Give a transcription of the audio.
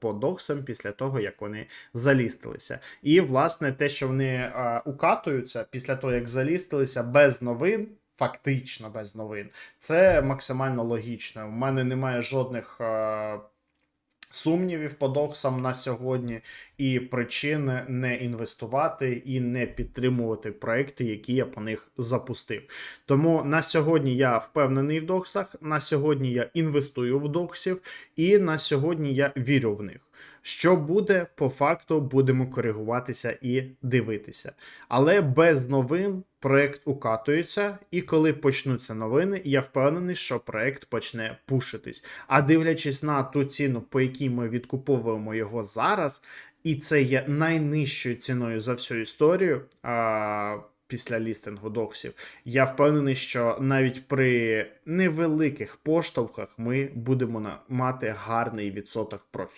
по доксам після того, як вони залістилися. І, власне, те, що вони е, укатуються після того, як залістилися без новин. Фактично без новин, це максимально логічно. У мене немає жодних е, сумнівів по доксам на сьогодні, і причини не інвестувати і не підтримувати проекти, які я по них запустив. Тому на сьогодні я впевнений в доксах. На сьогодні я інвестую в доксів, і на сьогодні я вірю в них. Що буде по факту, будемо коригуватися і дивитися. Але без новин проект укатується, і коли почнуться новини, я впевнений, що проект почне пушитись. А дивлячись на ту ціну, по якій ми відкуповуємо його зараз, і це є найнижчою ціною за всю історію. А, Після лістингу доксів, я впевнений, що навіть при невеликих поштовхах ми будемо мати гарний відсоток профіту.